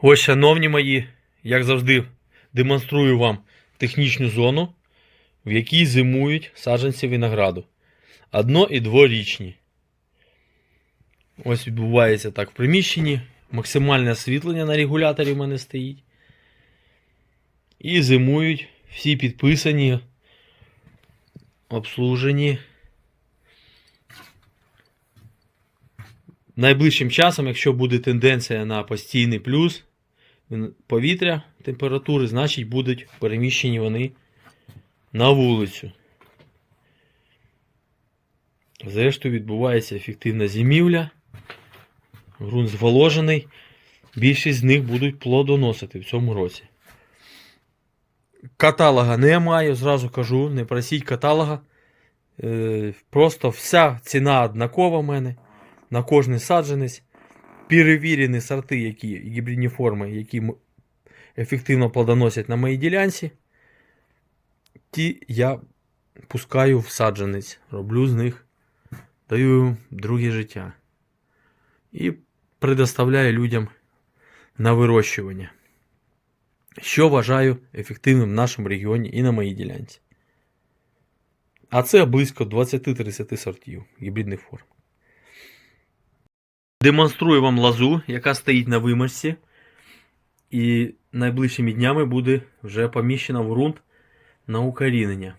Ось, шановні мої, як завжди, демонструю вам технічну зону, в якій зимують саджанці винограду. Одно- і дворічні. Ось відбувається так в приміщенні. Максимальне освітлення на регуляторі в мене стоїть. І зимують всі підписані, обслужені. Найближчим часом, якщо буде тенденція на постійний плюс повітря температури, значить будуть переміщені вони на вулицю. Зрештою, відбувається ефективна зимівля. Грунт зволожений. Більшість з них будуть плодоносити в цьому році. Каталога немає, зразу кажу, не просіть каталога. Е, Просто вся ціна однакова в мене на кожний саджанець. Перевірені сорти, які гібридні форми, які ефективно плодоносять на моїй ділянці. Ті я пускаю в саджанець, роблю з них, даю друге життя. І предоставляю людям на вирощування. Що вважаю ефективним в нашому регіоні і на моїй ділянці. А це близько 20-30 сортів гібридних форм. Демонструю вам лазу, яка стоїть на вимочці. І найближчими днями буде вже поміщена в ґрунт на укорінення.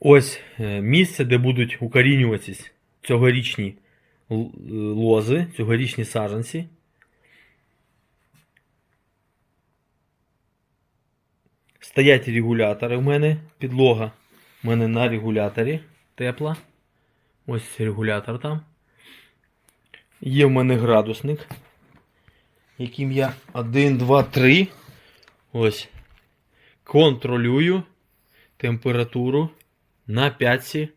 Ось е, місце, де будуть укорінюватись цьогорічні е, лози, цьогорічні саджанці. Стоять регулятори в мене, підлога в мене на регуляторі тепла. Ось регулятор там. Є в мене градусник, яким я 1, 2, 3. Ось. Контролюю температуру на 5.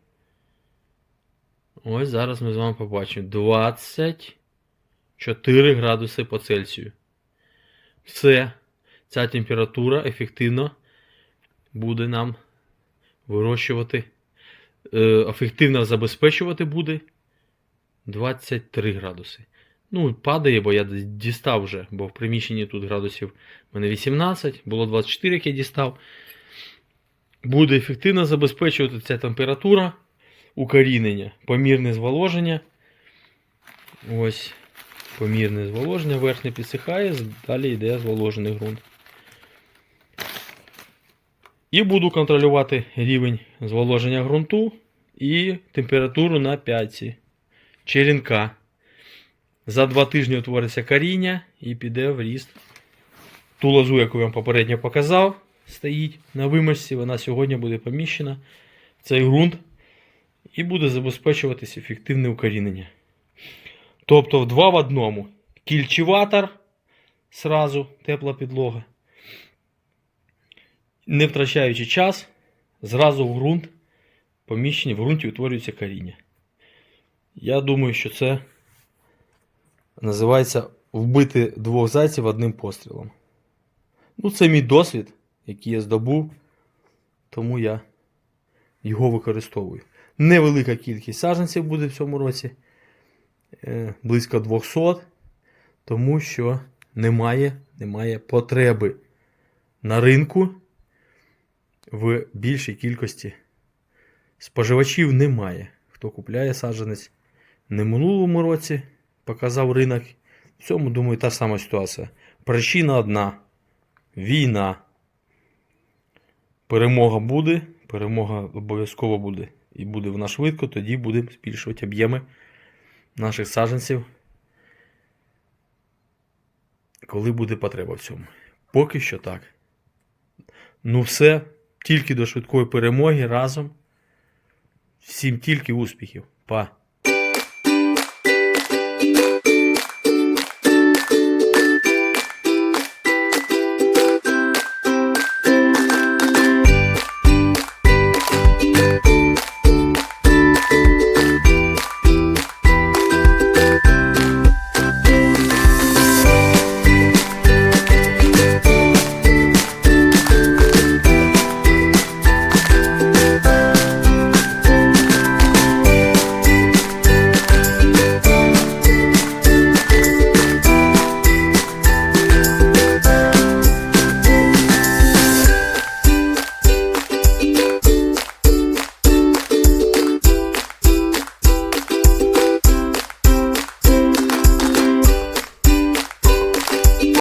Ось зараз ми з вами побачимо. 24 градуси по Цельсію. Все. Ця температура ефективно буде нам вирощувати ефективно забезпечувати буде 23 градуси. Ну, падає, бо я дістав вже, бо в приміщенні тут градусів в мене 18, було 24, як я дістав. Буде ефективно забезпечувати ця температура укорінення, помірне зволоження. Ось, помірне зволоження, верхнє підсихає, далі йде зволожений ґрунт. І буду контролювати рівень зволоження ґрунту і температуру на п'ятці черенка. За два тижні утвориться коріння і піде в ріст. Ту лозу, яку я вам попередньо показав, стоїть на вимочці. Вона сьогодні буде поміщена в цей ґрунт і буде забезпечуватись ефективне укорінення. Тобто в два в одному. Кільчеватор, сразу тепла підлога. Не втрачаючи час, зразу в ґрунт поміщення в ґрунті утворюється коріння. Я думаю, що це називається вбити двох зайців одним пострілом. Ну, це мій досвід, який я здобув, тому я його використовую. Невелика кількість саджанців буде в цьому році, е, близько 200, тому що немає, немає потреби на ринку в більшій кількості споживачів немає. Хто купляє саджанець не минулому році, показав ринок. В цьому, думаю, та сама ситуація. Причина одна: війна. Перемога буде, перемога обов'язково буде. І буде вона швидко, тоді будемо збільшувати об'єми наших саджанців, коли буде потреба в цьому. Поки що так. Ну, все, тільки до швидкої перемоги разом. Всім тільки успіхів. Па!